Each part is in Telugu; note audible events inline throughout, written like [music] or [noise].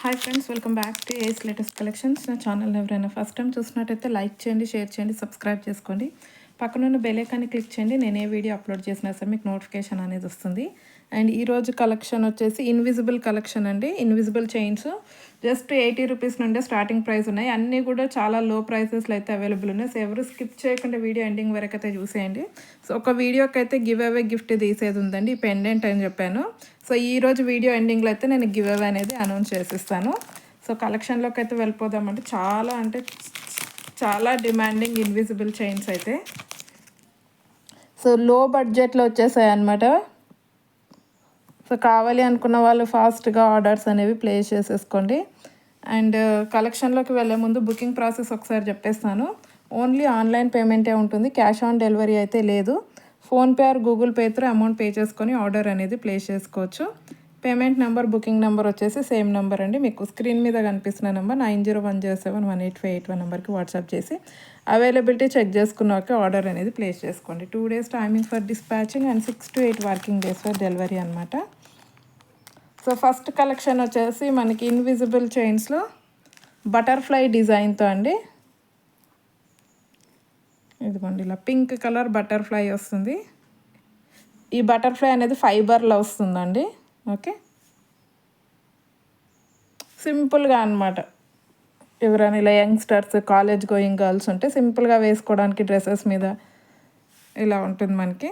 Hi friends welcome back to ace latest collections నా ఛానల్ ఎవరైనా ఫస్ట్ టైం చూసినట్టయితే లైక్ చేయండి షేర్ చేయండి సబ్స్క్రైబ్ చేసుకోండి. పక్కనున్న బెల్ ఐకాన్ని క్లిక్ చేయండి. నేను ఏ వీడియో అప్లోడ్ చేసినా సరే మీకు నోటిఫికేషన్ అనేది వస్తుంది. అండ్ ఈరోజు కలెక్షన్ వచ్చేసి ఇన్విజిబుల్ కలెక్షన్ అండి. Invisible chains. Just eighty rupees నుండే స్టార్టింగ్ ప్రైస్ ఉన్నాయి. అన్నీ కూడా చాలా లో ప్రైసెస్లో అయితే అవైలబుల్ ఉన్నాయి. సో ఎవరు స్కిప్ చేయకుండా వీడియో ఎండింగ్ వరకు అయితే చూసేయండి. సో ఒక వీడియోకి అయితే గివ్ అవే గిఫ్ట్ తీసేది ఉందండి. పెండెంట్ అని చెప్పాను. సో ఈరోజు వీడియో ఎండింగ్లో అయితే నేను గివ్ అవే అనేది అనౌన్స్ చేసిస్తాను. సో కలెక్షన్లోకి అయితే వెళ్ళిపోదామంటే చాలా అంటే చాలా డిమాండింగ్ ఇన్విజిబుల్ చైన్స్ అయితే. సో లో బడ్జెట్లో వచ్చేసాయి అనమాట సో కావాలి అనుకున్న వాళ్ళు ఫాస్ట్గా ఆర్డర్స్ అనేవి ప్లేస్ చేసేసుకోండి. అండ్ uh, కలెక్షన్లోకి వెళ్ళే ముందు బుకింగ్ ప్రాసెస్ ఒకసారి చెప్పేస్తాను. ఓన్లీ ఆన్లైన్ పేమెంటే ఉంటుంది. క్యాష్ ఆన్ డెలివరీ అయితే లేదు. PhonePe or Google pay amount pay చేసుకొని ఆర్డర్ అనేది ప్లేస్ చేసుకోవచ్చు. పేమెంట్ నెంబర్ బుకింగ్ నెంబర్ వచ్చేసి సేమ్ నెంబర్ అండి. మీకు స్క్రీన్ మీద కనిపిస్తున్న number nine zero one zero seven one eight five eight one నెంబర్కి వాట్సాప్ చేసి అవైలబిలిటీ చెక్ చేసుకున్నాక ఆర్డర్ అనేది ప్లేస్ చేసుకోండి. Two days timing for dispatching and six to eight working days for delivery అనమాట సో ఫస్ట్ కలెక్షన్ వచ్చేసి మనకి ఇన్విజిబుల్ చైన్స్లో బటర్ఫ్లై డిజైన్తో అండి. ఇదిగోండి ఇలా పింక్ కలర్ బటర్ఫ్లై వస్తుంది. ఈ బటర్ఫ్లై అనేది ఫైబర్లో వస్తుందండి. ఓకే? సింపుల్గా అనమాట ఎవరైనా ఇలా యంగ్స్టర్స్ కాలేజ్ గోయింగ్ గర్ల్స్ ఉంటే సింపుల్గా వేసుకోవడానికి డ్రెస్సెస్ మీద ఇలా ఉంటుంది మనకి.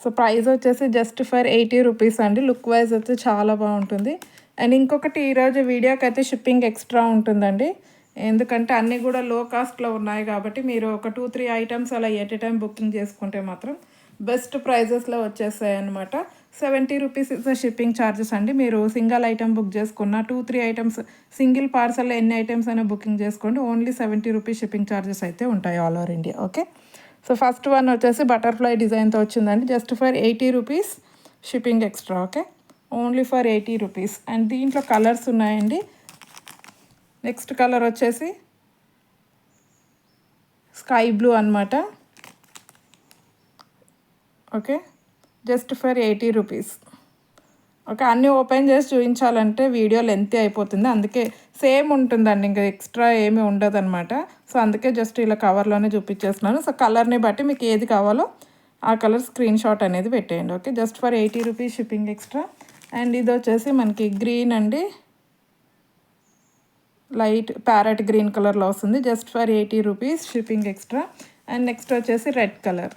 సో ప్రైస్ వచ్చేసి జస్ట్ ఫర్ ఎయిటీ రూపీస్ అండి. లుక్ వైజ్ అయితే చాలా బాగుంటుంది. అండ్ ఇంకొకటి ఈరోజు వీడియోకి అయితే షిప్పింగ్ ఎక్స్ట్రా ఉంటుందండి. ఎందుకంటే అన్నీ కూడా లో కాస్ట్లో ఉన్నాయి కాబట్టి మీరు ఒక టూ త్రీ ఐటమ్స్ అలా ఎట్ టైం బుకింగ్ చేసుకుంటే మాత్రం బెస్ట్ ప్రైజెస్లో వచ్చేస్తాయి అనమాట seventy rupees is shipping charges అండి. మీరు సింగిల్ ఐటమ్ బుక్ చేసుకున్న టూ త్రీ ఐటమ్స్ సింగిల్ పార్సల్లో ఎన్ని ఐటమ్స్ అయినా బుకింగ్ చేసుకోండి. Only seventy rupees shipping charges అయితే ఉంటాయి all over India. Okay? So first one వచ్చేసి బటర్ఫ్లై డిజైన్తో వచ్చిందండి. Just for eighty rupees shipping extra okay? Only for eighty rupees. And దీంట్లో కలర్స్ ఉన్నాయండి. నెక్స్ట్ కలర్ వచ్చేసి స్కై బ్లూ అనమాట okay? Just for eighty rupees. Okay అన్నీ ఓపెన్ చేసి చూపించాలంటే వీడియో లెంత్ అయిపోతుంది. అందుకే సేమ్ ఉంటుందండి ఇంకా ఎక్స్ట్రా ఏమీ ఉండదు అనమాట సో అందుకే జస్ట్ ఇలా కవర్లోనే చూపించేస్తున్నాను. సో కలర్ని బట్టి మీకు ఏది కావాలో ఆ కలర్ స్క్రీన్ షాట్ అనేది పెట్టేయండి. Okay just for eighty rupees shipping extra. And ఇది వచ్చేసి మనకి గ్రీన్ అండి. లైట్ ప్యారెట్ గ్రీన్ కలర్లో వస్తుంది. Just for eighty rupees shipping extra. And next వచ్చేసి red colour.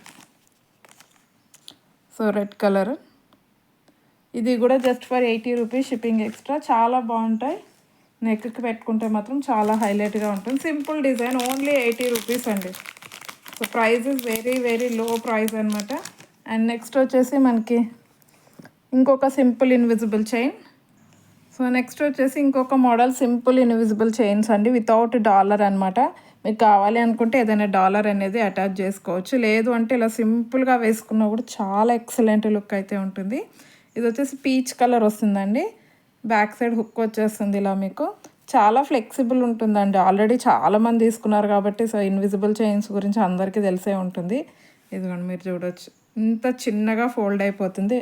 So red colour. ఇది కూడా just for eighty rupees shipping extra చాలా బాగుంటాయి. నెక్కి పెట్టుకుంటే మాత్రం చాలా హైలైట్గా ఉంటుంది. Simple design only eighty rupees అండి. So price is very very low price అనమాట అండ్ నెక్స్ట్ వచ్చేసి మనకి ఇంకొక simple invisible chain so next వచ్చేసి ఇంకొక మోడల్ సింపుల్ ఇన్విజిబుల్ చైన్స్ అండి వితౌట్ డాలర్ అనమాట మీకు కావాలి అనుకుంటే ఏదైనా డాలర్ అనేది అటాచ్ చేసుకోవచ్చు. లేదు అంటే ఇలా సింపుల్గా వేసుకున్నా కూడా చాలా ఎక్సలెంట్ లుక్ అయితే ఉంటుంది. ఇది వచ్చేసి పీచ్ కలర్ వస్తుందండి. బ్యాక్ సైడ్ హుక్ వచ్చేస్తుంది ఇలా మీకు. చాలా ఫ్లెక్సిబుల్ ఉంటుందండి. ఆల్రెడీ చాలామంది తీసుకున్నారు కాబట్టి సో ఇన్విజిబుల్ చైన్స్ గురించి అందరికీ తెలిసే ఉంటుంది. ఇదిగోండి మీరు చూడవచ్చు ఇంత చిన్నగా ఫోల్డ్ అయిపోతుంది.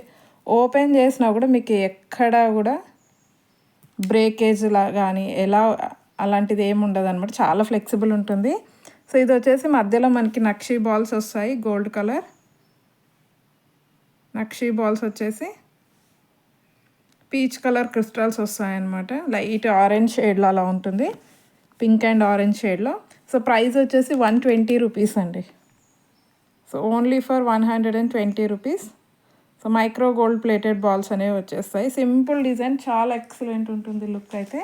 ఓపెన్ చేసినా కూడా మీకు ఎక్కడా కూడా బ్రేకేజ్లా కానీ ఎలా అలాంటిది ఏమి ఉండదు అనమాట చాలా ఫ్లెక్సిబుల్ ఉంటుంది. సో ఇది వచ్చేసి మధ్యలో మనకి నక్షీ బాల్స్ వస్తాయి గోల్డ్ కలర్ నక్షీ బాల్స్ వచ్చేసి పీచ్ కలర్ క్రిస్టల్స్ వస్తాయన్నమాట లైట్ ఆరెంజ్ షేడ్లో అలా ఉంటుంది. పింక్ అండ్ ఆరెంజ్ షేడ్లో సో ప్రైస్ వచ్చేసి వన్ ట్వంటీ రూపీస్ అండి. So only for one hundred and twenty rupees so micro gold plated balls అనేవి వచ్చేస్తాయి. సింపుల్ డిజైన్ చాలా ఎక్సలెంట్ ఉంటుంది లుక్ అయితే.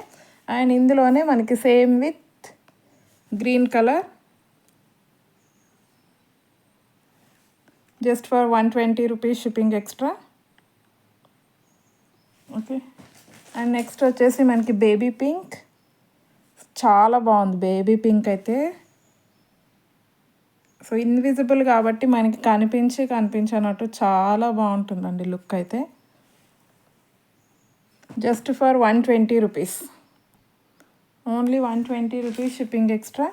అండ్ ఇందులోనే మనకి same with green colour. Just for one twenty rupees shipping extra. Okay. And next వచ్చేసి మనకి బేబీ పింక్. చాలా బాగుంది బేబీ పింక్ అయితే. సో ఇన్విజిబుల్ కాబట్టి మనకి కనిపించి కనిపించనట్టు చాలా బాగుంటుందండి లుక్ అయితే. Just for one twenty rupees. Only one twenty rupees shipping extra.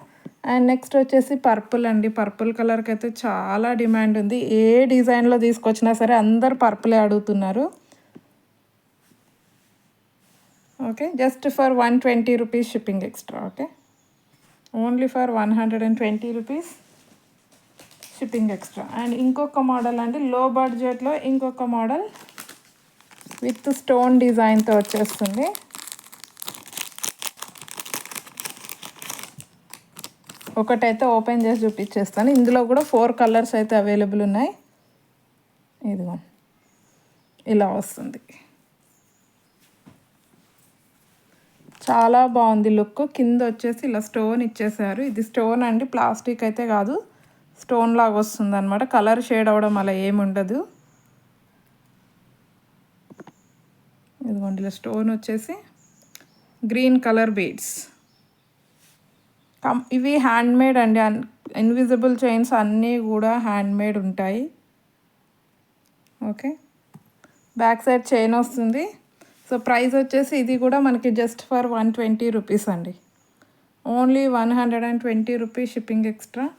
And next వచ్చేసి పర్పుల్ అండి. పర్పుల్ కలర్కి అయితే చాలా డిమాండ్ ఉంది. ఏ డిజైన్లో తీసుకొచ్చినా సరే అందరు పర్పులే అడుగుతున్నారు. Okay just for one twenty rupees shipping extra okay? Only for one hundred and twenty rupees shipping extra. And ఇంకొక మోడల్ అండి. లో బడ్జెట్లో ఇంకొక మోడల్ విత్ స్టోన్ డిజైన్తో వచ్చేస్తుంది. ఒకటైతే ఓపెన్ చేసి చూపించేస్తాను. ఇందులో కూడా ఫోర్ కలర్స్ అయితే అవైలబుల్ ఉన్నాయి. ఇదిగో ఇలా వస్తుంది. చాలా బాగుంది లుక్. కింద వచ్చేసి ఇలా స్టోన్ ఇచ్చేసారు. ఇది స్టోన్ అండి ప్లాస్టిక్ అయితే కాదు. స్టోన్ లాగా వస్తుంది అనమాట కలర్ షేడ్ అవడం అలా ఏమి ఉండదు. ఇదిగోండి ఇలా స్టోన్ వచ్చేసి గ్రీన్ కలర్ బీడ్స్. ఇవి హ్యాండ్ మేడ్ అండి ఇన్విజిబుల్ చైన్స్ అన్నీ కూడా హ్యాండ్మేడ్ ఉంటాయి. ఓకే. బ్యాక్ సైడ్ చైన్ వస్తుంది. సో ప్రైస్ వచ్చేసి ఇది కూడా మనకి just for one twenty rupees అండి. Only one hundred and twenty rupees shipping extra.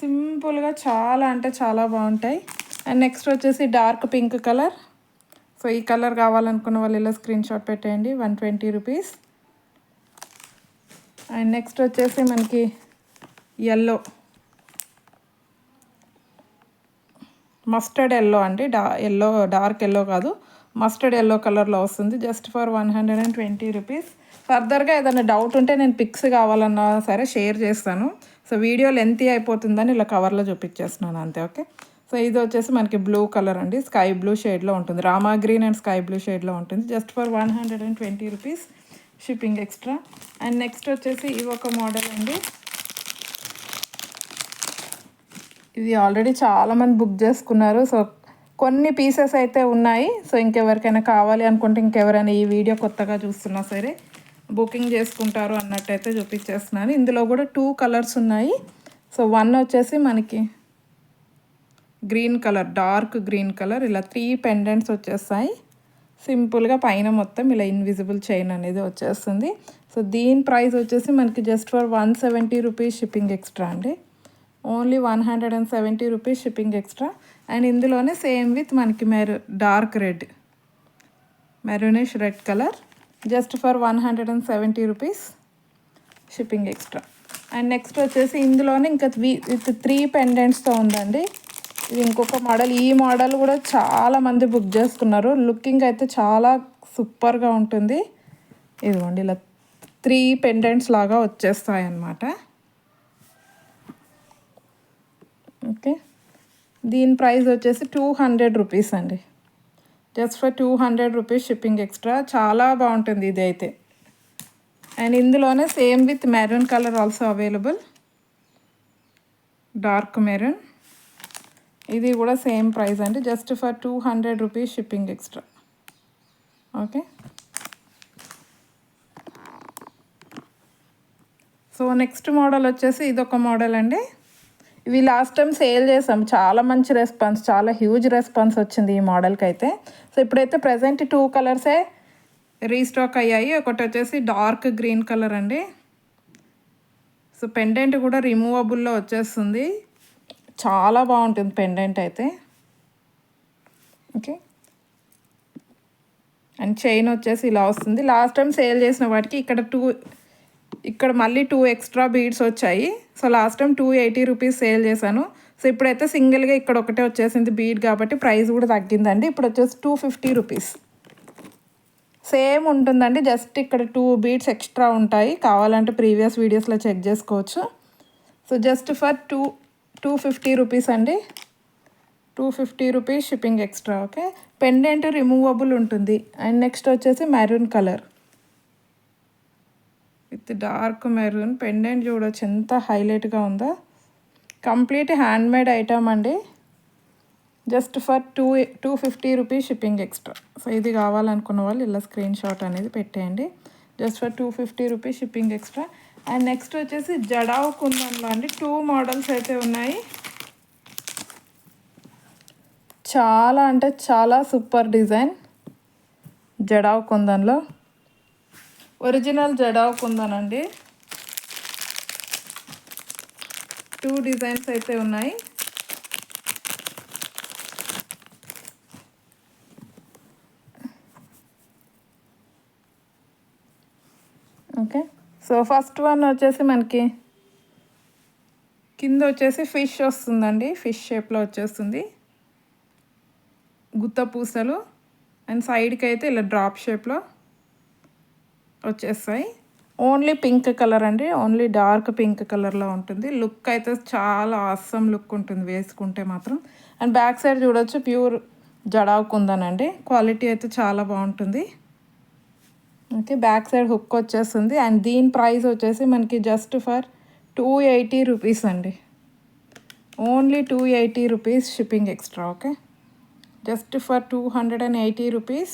సింపుల్గా చాలా అంటే చాలా బాగుంటాయి. అండ్ నెక్స్ట్ వచ్చేసి డార్క్ పింక్ కలర్. సో ఈ కలర్ కావాలనుకున్న వాళ్ళు ఇలా స్క్రీన్ షాట్ పెట్టేయండి. One twenty rupees. And next వచ్చేసి మనకి ఎల్లో మస్టర్డ్ ఎల్లో అండి. డా ఎల్లో డార్క్ ఎల్లో కాదు. మస్టర్డ్ ఎల్లో కలర్లో వస్తుంది. Just for one hundred and twenty rupees ఫర్దర్గా ఏదైనా డౌట్ ఉంటే నేను పిక్స్ కావాలన్నా సరే షేర్ చేస్తాను. సో వీడియో లెంతీ అయిపోతుందని ఇలా కవర్లో చూపించేస్తున్నాను. అంతే ఓకే సో ఇది వచ్చేసి మనకి బ్లూ కలర్ అండి. స్కై బ్లూ షేడ్లో ఉంటుంది. Rama green and sky blue షేడ్లో ఉంటుంది. Just for one hundred and twenty rupees shipping extra. And next వచ్చేసి ఇవి ఒక మోడల్ అండి. ఇది ఆల్రెడీ చాలామంది బుక్ చేసుకున్నారు. సో కొన్ని పీసెస్ అయితే ఉన్నాయి. సో ఇంకెవరికైనా కావాలి అనుకుంటే ఇంకెవరైనా ఈ వీడియో కొత్తగా చూస్తున్నా సరే బుకింగ్ చేసుకుంటారు అన్నట్టయితే చూపించేస్తున్నాను. ఇందులో కూడా టూ కలర్స్ ఉన్నాయి. సో వన్ వచ్చేసి మనకి green colour dark green colour. ఇలా త్రీ పెండెంట్స్ వచ్చేస్తాయి. సింపుల్గా పైన మొత్తం ఇలా ఇన్విజిబుల్ చైన్ అనేది వచ్చేస్తుంది. సో దీని ప్రైస్ వచ్చేసి మనకి just for one seventy rupees shipping extra అండి. Only one hundred and seventy rupees shipping extra and ఇందులోనే సేమ్ విత్ మనకి maroon dark red maroonish red colour just for one hundred and seventy rupees shipping extra and next వచ్చేసి ఇందులోనే ఇంకా విత్ త్రీ పెండెంట్స్తో ఉందండి. ఇది ఇంకొక మోడల్. ఈ మోడల్ కూడా చాలా మంది బుక్ చేసుకున్నారు. లుకింగ్ అయితే చాలా సూపర్గా ఉంటుంది. ఇదిగోండి ఇలా త్రీ పెండెంట్స్ లాగా వచ్చేస్తాయి అన్నమాట ఓకే దీని ప్రైస్ వచ్చేసి టూ హండ్రెడ్ రూపీస్ అండి. Just for two hundred rupees shipping extra చాలా బాగుంటుంది ఇది అయితే. అండ్ ఇందులోనే same with maroon colour also available dark maroon ఇది కూడా సేమ్ ప్రైస్ అండి. Just for two hundred rupees shipping extra okay so next model వచ్చేసి ఇదొక మోడల్ అండి. ఇవి లాస్ట్ టైం సేల్ చేసాం. చాలా మంచి రెస్పాన్స్ చాలా హ్యూజ్ రెస్పాన్స్ వచ్చింది ఈ మోడల్కి అయితే. సో ఇప్పుడైతే ప్రజెంట్ టూ కలర్సే రీస్టాక్ అయ్యాయి. ఒకటి వచ్చేసి డార్క్ గ్రీన్ కలర్ అండి. సో పెండెంట్ కూడా రిమూవబుల్లో వచ్చేస్తుంది. చాలా బాగుంటుంది పెండెంట్ అయితే. ఓకే అండ్ చైన్ వచ్చేసి ఇలా వస్తుంది. లాస్ట్ టైం సేల్ చేసిన వాటికి ఇక్కడ టూ ఇక్కడ మళ్ళీ టూ ఎక్స్ట్రా బీడ్స్ వచ్చాయి. So last time two eighty rupees sale చేశాను. సో ఇప్పుడైతే సింగిల్గా ఇక్కడ ఒకటే వచ్చేసింది బీడ్ కాబట్టి ప్రైస్ కూడా తగ్గిందండి. ఇప్పుడు వచ్చేసి టూ ఫిఫ్టీ రూపీస్ సేమ్ ఉంటుందండి. జస్ట్ ఇక్కడ టూ బీడ్స్ ఎక్స్ట్రా ఉంటాయి. కావాలంటే ప్రీవియస్ వీడియోస్లో చెక్ చేసుకోవచ్చు. So just for two two fifty rupees అండి. Two fifty rupees shipping extra okay? Pendant removable ఉంటుంది. అండ్ నెక్స్ట్ వచ్చేసి maroon colour. With dark maroon. Pendant చూడొచ్చు ఎంత హైలైట్గా ఉందో. కంప్లీట్ హ్యాండ్మేడ్ ఐటమ్ అండి. Just for two two fifty rupees shipping extra. So ఇది కావాలనుకున్న వాళ్ళు ఇలా స్క్రీన్ షాట్ అనేది పెట్టేయండి. Just for two fifty rupees shipping extra. And next వచ్చేసి జడావ్ కుందన్లో అండి టూ మోడల్స్ అయితే ఉన్నాయి. చాలా అంటే చాలా సూపర్ డిజైన్ జడావ్ కుందన్లో ఒరిజినల్ జడావ్ కుందన్ అండి టూ డిజైన్స్ అయితే ఉన్నాయి ఓకే సో ఫస్ట్ వన్ వచ్చేసి మనకి కింద వచ్చేసి ఫిష్ వస్తుందండి. ఫిష్ షేప్లో వచ్చేస్తుంది. గుత్త పూసలు. అండ్ సైడ్కి అయితే ఇలా డ్రాప్ షేప్లో వచ్చేస్తాయి. ఓన్లీ పింక్ కలర్ అండి. ఓన్లీ డార్క్ పింక్ కలర్లో ఉంటుంది. లుక్ అయితే చాలా అస్సం లుక్ ఉంటుంది వేసుకుంటే మాత్రం. అండ్ బ్యాక్ సైడ్ చూడొచ్చు. ప్యూర్ జడావుకుందనండి క్వాలిటీ అయితే చాలా బాగుంటుంది. ఓకే బ్యాక్ సైడ్ హుక్ వచ్చేస్తుంది. అండ్ దీని ప్రైస్ వచ్చేసి మనకి just for two eighty rupees అండి. Only two eighty rupees shipping extra okay? Just for two hundred and eighty rupees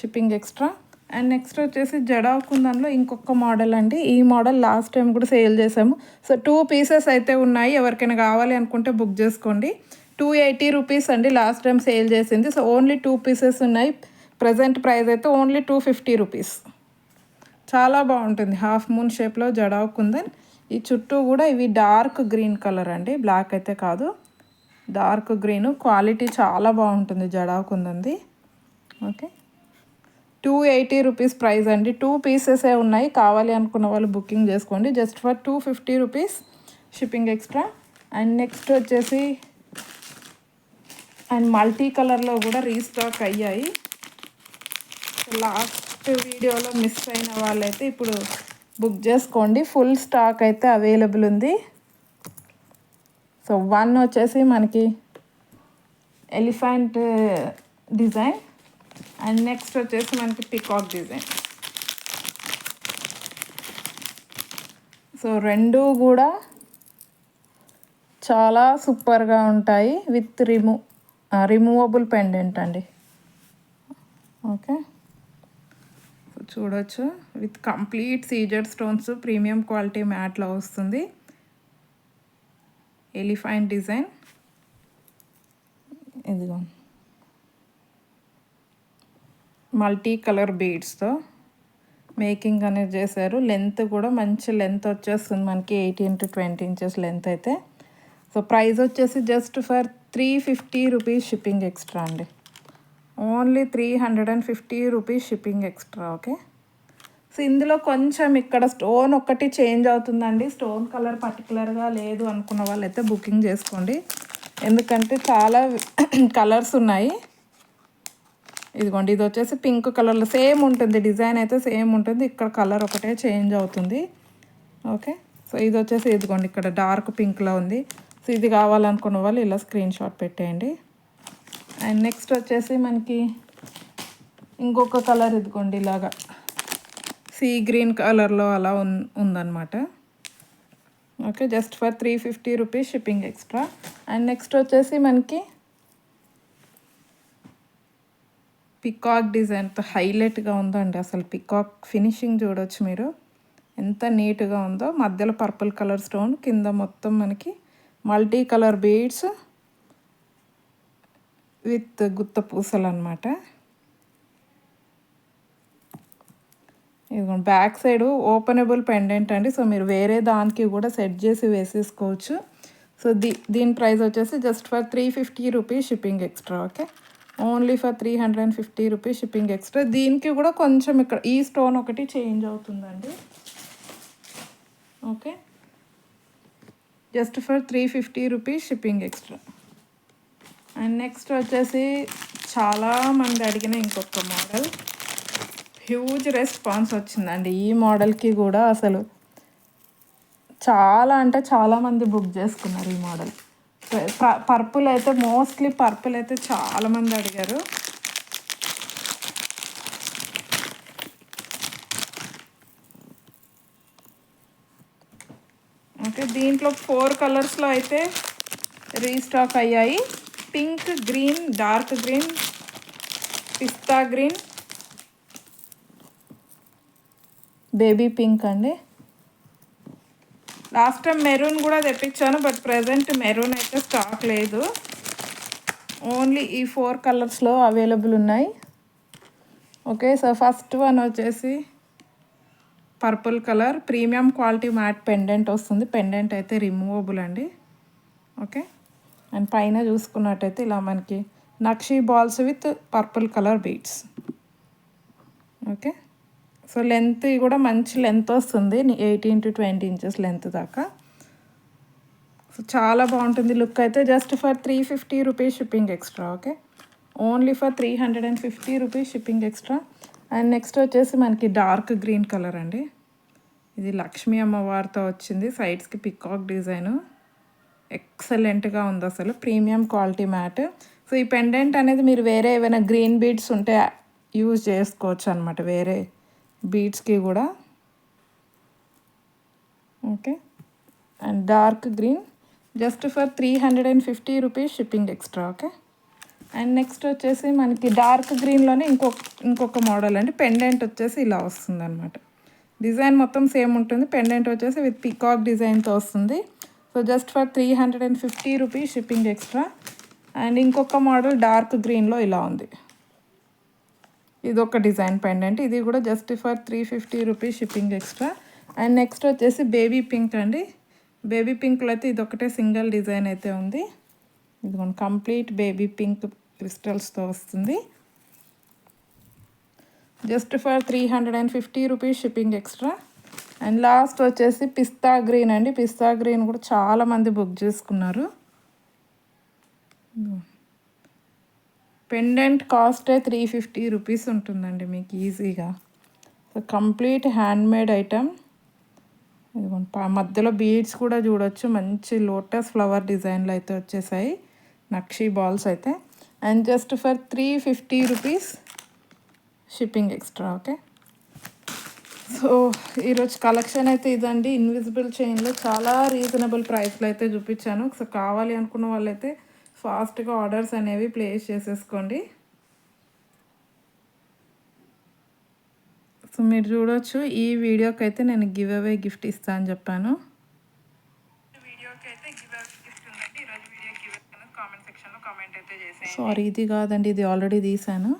shipping extra and next వచ్చేసి జడావ్ కుందన్లో ఇంకొక మోడల్ అండి. ఈ మోడల్ లాస్ట్ టైం కూడా సేల్ చేసాము. సో టూ పీసెస్ అయితే ఉన్నాయి. ఎవరికైనా కావాలి అనుకుంటే బుక్ చేసుకోండి. టూ ఎయిటీ రూపీస్ అండి లాస్ట్ టైం సేల్ చేసింది. సో ఓన్లీ టూ పీసెస్ ఉన్నాయి. ప్రజెంట్ ప్రైస్ అయితే ఓన్లీ టూ ఫిఫ్టీ రూపీస్. చాలా బాగుంటుంది. హాఫ్ మూన్ షేప్లో జడావు కుందన్. ఈ చుట్టూ కూడా ఇవి డార్క్ గ్రీన్ కలర్ అండి. బ్లాక్ అయితే కాదు. Dark green. క్వాలిటీ చాలా బాగుంటుంది jadau కుందంది okay. Two eighty rupees price అండి. టూ పీసెసే ఉన్నాయి. కావాలి అనుకున్న వాళ్ళు బుకింగ్ చేసుకోండి. Just for two fifty rupees shipping extra. And next వచ్చేసి అండ్ మల్టీ కలర్లో కూడా రీస్టాక్ అయ్యాయి. లాస్ట్ వీడియోలో మిస్ అయిన వాళ్ళైతే ఇప్పుడు బుక్ చేసుకోండి. ఫుల్ స్టాక్ అయితే అవైలబుల్ ఉంది. సో వన్ వచ్చేసి మనకి ఎలిఫెంట్ డిజైన్ అండ్ నెక్స్ట్ వచ్చేసి మనకి పికాక్ డిజైన్ సో రెండు కూడా చాలా సూపర్గా ఉంటాయి విత్ రిమూ రిమూవబుల్ పెండెంట్ అండి. ఓకే చూడొచ్చు. With complete Caesar stones premium quality మ్యాట్లో వస్తుంది. ఎలిఫైన్ డిజైన్ ఇదిగో. మల్టీ కలర్ బీడ్స్తో మేకింగ్ అనేది చేశారు. లెంత్ కూడా మంచి లెంత్ వచ్చేస్తుంది మనకి eighteen to twenty inches length అయితే. సో ప్రైస్ వచ్చేసి just for three fifty rupees shipping extra అండి. Only three hundred and fifty rupees shipping extra okay? So ఇందులో కొంచెం ఇక్కడ స్టోన్ ఒక్కటి చేంజ్ అవుతుందండి. స్టోన్ కలర్ పర్టికులర్గా లేదు అనుకున్న వాళ్ళైతే బుకింగ్ చేసుకోండి. ఎందుకంటే చాలా [clears throat] కలర్స్ ఉన్నాయి. ఇదిగోండి ఇది వచ్చేసి పింక్ కలర్లో సేమ్ ఉంటుంది. డిజైన్ అయితే సేమ్ ఉంటుంది. ఇక్కడ కలర్ ఒకటే చేంజ్ అవుతుంది. ఓకే? సో ఇది వచ్చేసి ఇదిగోండి ఇక్కడ డార్క్ పింక్లో ఉంది. సో ఇది కావాలనుకున్న వాళ్ళు ఇలా స్క్రీన్ షాట్ పెట్టేయండి. అండ్ నెక్స్ట్ వచ్చేసి మనకి ఇంకొక కలర్ ఇదిగోండి ఇలాగా. సీ గ్రీన్ కలర్లో అలా ఉన్ ఉందన్నమాట. Okay just for three fifty rupees shipping extra and next వచ్చేసి మనకి పికాక్ డిజైన్తో హైలైట్గా ఉందండి అసలు. పికాక్ ఫినిషింగ్ చూడొచ్చు మీరు. ఎంత నీట్గా ఉందో. మధ్యలో పర్పుల్ కలర్ స్టోన్ కింద మొత్తం మనకి మల్టీ కలర్ బీడ్స్ విత్ గుత్త పూసలు అనమాట ఇదిగోండి బ్యాక్ సైడ్ ఓపెనబుల్ పెండెంట్ అండి. సో మీరు వేరే దానికి కూడా సెట్ చేసి వేసేసుకోవచ్చు. సో దీ దీని ప్రైస్ వచ్చేసి just for three fifty rupees shipping extra okay? Only for three hundred and fifty rupees shipping extra. దీనికి కూడా కొంచెం ఇక్కడ ఈ స్టోన్ ఒకటి చేంజ్ అవుతుందండి. Okay? Just for three fifty rupees shipping extra. And next వచ్చేసి చాలామంది అడిగిన ఇంకొక మోడల్. హ్యూజ్ రెస్పాన్స్ వచ్చిందండి. ఈ మోడల్కి కూడా అసలు చాలా అంటే చాలామంది బుక్ చేసుకున్నారు ఈ మోడల్. పర్పుల్ అయితే మోస్ట్లీ పర్పుల్ అయితే చాలామంది అడిగారు. ఓకే దీంట్లో ఫోర్ కలర్స్లో అయితే రీస్టాక్ అయ్యాయి. పింక్ గ్రీన్ డార్క్ గ్రీన్ పిస్తా గ్రీన్ బేబీ పింక్ అండి. లాస్ట్ టైం మెరూన్ కూడా తెప్పించాను బట్ ప్రజెంట్ మెరూన్ అయితే స్టాక్ లేదు. ఓన్లీ ఈ ఫోర్ కలర్స్లో అవైలబుల్ ఉన్నాయి. ఓకే సో ఫస్ట్ వన్ వచ్చేసి purple colour premium quality matte pendant వస్తుంది. పెండెంట్ అయితే రిమూవబుల్ అండి. ఓకే అండ్ పైన చూసుకున్నట్టయితే ఇలా మనకి nakshi balls with purple colour beads. Okay? So length కూడా మంచి లెంత్ వస్తుంది. Eighteen to twenty inches length దాకా. సో చాలా బాగుంటుంది. లుక్ అయితే just for three fifty rupees shipping extra. Okay? Only for three hundred and fifty rupees shipping extra. And next వచ్చేసి మనకి డార్క్ గ్రీన్ కలర్ అండి. ఇది లక్ష్మీ అమ్మవారితో వచ్చింది. సైడ్స్కి పికాక్ డిజైను ఎక్సలెంట్గా ఉంది అసలు. Premium quality matte. సో ఈ పెండెంట్ అనేది మీరు వేరే ఏమైనా గ్రీన్ బీడ్స్ ఉంటే యూజ్ చేసుకోవచ్చు అనమాట వేరే బీడ్స్కి కూడా. Okay. And dark green. Just for three hundred and fifty rupees shipping extra okay. And next వచ్చేసి మనకి డార్క్ గ్రీన్లోనే ఇంకొక ఇంకొక మోడల్ అండి. పెండెంట్ వచ్చేసి ఇలా వస్తుంది అనమాట డిజైన్ మొత్తం సేమ్ ఉంటుంది. పెండెంట్ వచ్చేసి విత్ పికాక్ డిజైన్తో వస్తుంది. So just for three hundred and fifty rupees shipping extra and ఇంకొక మోడల్ డార్క్ గ్రీన్లో ఇలా ఉంది. ఇది ఒక డిజైన్ పెండెంట్ ఇది కూడా just for three fifty rupees shipping extra and next వచ్చేసి బేబీ పింక్ అండి. బేబీ పింక్లో అయితే ఇది ఒకటే సింగిల్ డిజైన్ అయితే ఉంది. ఇదిగోండి కంప్లీట్ బేబీ పింక్ క్రిస్టల్స్తో వస్తుంది. Just for three hundred and fifty rupees shipping extra and last వచ్చేసి పిస్తా గ్రీన్ అండి. పిస్తా గ్రీన్ కూడా చాలామంది బుక్ చేసుకున్నారు. పెండెంట్ కాస్టే త్రీ ఫిఫ్టీ రూపీస్ ఉంటుందండి మీకు ఈజీగా. సో కంప్లీట్ హ్యాండ్మేడ్ ఐటమ్ మధ్యలో బీడ్స్ కూడా చూడొచ్చు. మంచి లోటస్ ఫ్లవర్ డిజైన్లు అయితే వచ్చేసాయి. నక్షీ బాల్స్ అయితే. And just for three fifty rupees shipping extra okay? So ఈరోజు కలెక్షన్ అయితే ఇదండి. ఇన్విజిబుల్ చైన్లో చాలా రీజనబుల్ ప్రైస్లో అయితే చూపించాను. సో కావాలి అనుకున్న వాళ్ళైతే ఫాస్ట్గా ఆర్డర్స్ అనేవి ప్లేస్ చేసేసుకోండి. సో మీరు చూడొచ్చు. ఈ వీడియోకి అయితే నేను గివ్ అవే గిఫ్ట్ ఇస్తా అని చెప్పాను. సారీ ఇది కాదండి. ఇది ఆల్రెడీ తీసాను.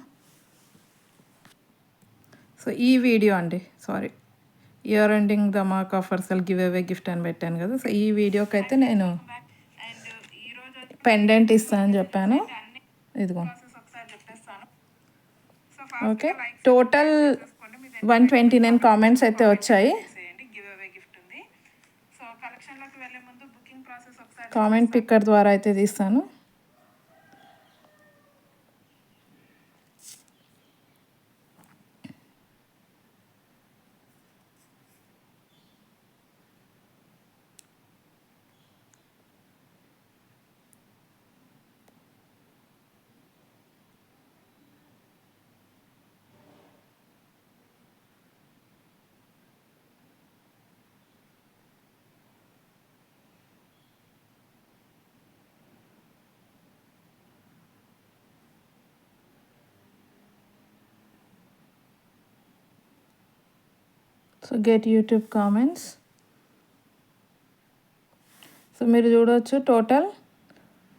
సో ఈ వీడియో అండి సారీ ఇయర్ ఎండింగ్ ధమాక్ ఆఫర్స్ గివ్ అవే గిఫ్ట్ అని పెట్టాను కదా. సో ఈ వీడియోకి అయితే నేను పెండెంట్ ఇస్తానని చెప్పాను. ఇదిగో. Okay total one twenty nine comments అయితే వచ్చాయి. కామెంట్ పిక్కర్ ద్వారా అయితే తీస్తాను. So get YouTube comments so మీరు చూడవచ్చు టోటల్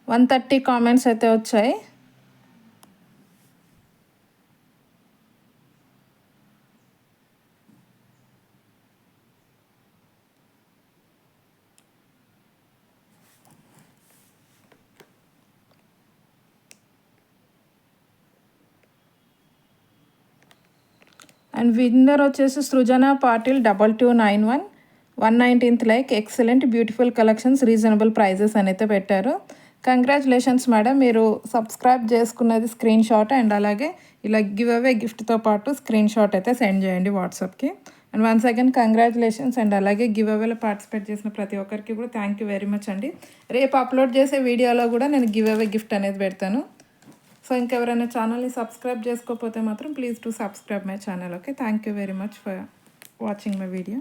వన్ థర్టీ కామెంట్స్ అయితే వచ్చాయి. అండ్ విన్నర్ వచ్చేసి Srujana Patil double two nine one. One nineteenth like excellent beautiful collections reasonable prices అని అయితే పెట్టారు. కంగ్రాచులేషన్స్ మేడం మీరు సబ్స్క్రైబ్ చేసుకున్నది స్క్రీన్ షాట్ అండ్ అలాగే ఇలా గివ్ అవే గిఫ్ట్తో పాటు స్క్రీన్ షాట్ అయితే సెండ్ చేయండి వాట్సాప్కి and once again congratulations and అలాగే గివ్ అవేలో పార్టిసిపేట్ చేసిన ప్రతి ఒక్కరికి కూడా థ్యాంక్ యూ వెరీ మచ్ అండి. రేపు అప్లోడ్ చేసే వీడియోలో కూడా నేను గివ్ అవే గిఫ్ట్ అనేది పెడతాను. సో ఇంకెవరైనా ఛానల్ని సబ్స్క్రైబ్ చేసుకోకపోతే మాత్రం please to subscribe my channel okay? Thank you very much for watching my video